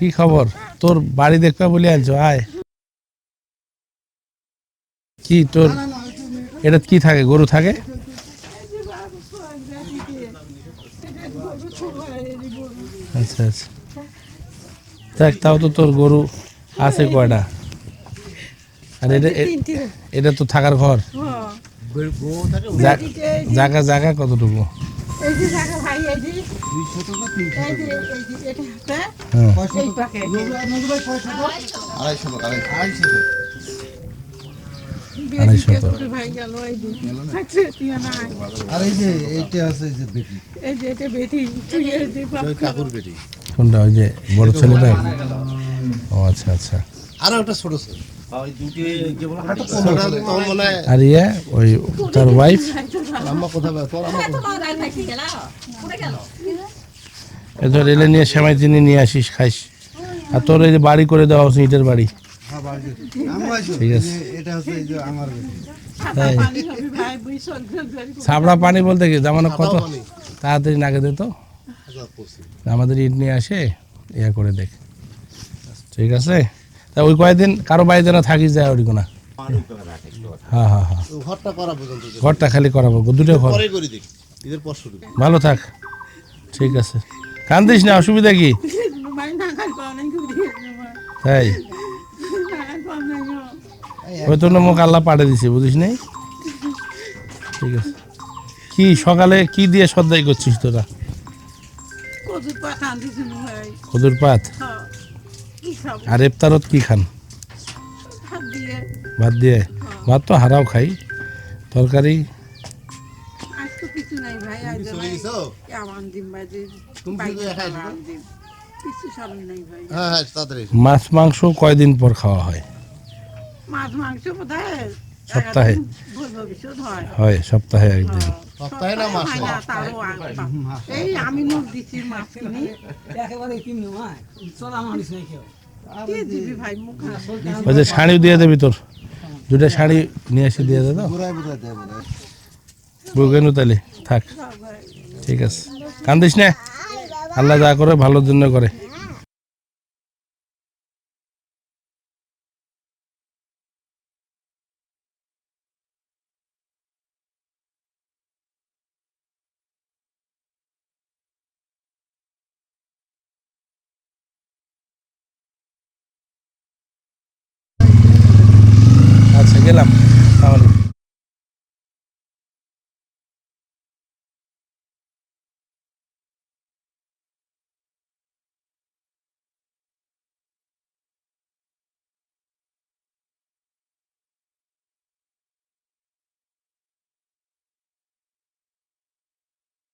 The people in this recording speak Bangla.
কি খবর? তোর বাড়ি দেখবে বলে আনছো আয়। কি তোর এটা কি থাকে গরু থাকে? আচ্ছা আচ্ছা। দেখ তাও তো তোর গরু আছে কয়টা? আর এটা এটা তো থাকার ঘর। জা- জায়গা জায়গা কতটুকু? এই যে জায়গা ভাই এই যে এই যে এই যে এটা হ্যাঁ। এই পাকে ভাই গেল এই যে। আচ্ছা তুই না। আর এই যে এইটা আছে এই যে বেটি। এই যে এটা বেটি। তুই এই যে কাকুর বেটি। কোনটা ওই যে বড় ছেলেটা ও আচ্ছা আচ্ছা। আর ওটা ছোট হয় আর ইয়ে ওই তার ওয়াইফ? এত রেলে নিয়ে সেমাই চিনি নিয়ে আসিস খাইস। আর তোর এই যে বাড়ি করে দেওয়া হচ্ছে ইটের বাড়ি। ঠিক আছে। তাই ছাবড়া পানি বলতে কি? যেমন কত? তাড়াতাড়ি নাগে দে তো। আমাদের ইট নিয়ে আসে ইয়া করে দেখ। ঠিক আছে? তা ওই কয়েকদিন কারও বাড়িতে যেন থাকিস যায় ওই কোনা হ্যাঁ হ্যাঁ হ্যাঁ। ঘরটা খালি করাবো দুটো ঘর। ভালো থাক। ঠিক আছে। কান্দিস না অসুবিধা কি? না তাই? না ওই তো মুখ আল্লাহ পাঠিয়ে দিছে বুঝিস নাই? ঠিক আছে। কি সকালে কি দিয়ে সদাই করছিস তোরা? খদুর পাত? হ্যাঁ। আর ইফতারত কি খান? ভাত দিয়ে। ভাত তো হারাও খাই। তরকারি? আজ তো কিছু নাই ভাই আজ চলে গেছো? আমার দিন ভাই যে তুমি শুধু একাই বাইরে আসবে? দিন কিছু সামনে নাই ভাই। হ্যাঁ হ্যাঁ মাছ মাংস কয়দিন পর খাওয়া হয়? মাছ মাংস বোধহয় সপ্তাহে? হয়। হয় সপ্তাহে একদিন। সপ্তাহে না মাসে? হয়। এই আমি দিচ্ছি মাছ কিনি। একেবারে কিনি চলা মানুষ নাই কেউ ওই যে শাড়ি দিয়ে দেবি তোর। দুটা শাড়ি নিয়ে এসে দিয়ে দে তো। বুকেনু তাহলে থাক। ঠিক আছে। কান্দিস না। আল্লাহ যা করে ভালোর জন্য করে। আচ্ছা গেলাম তাহলে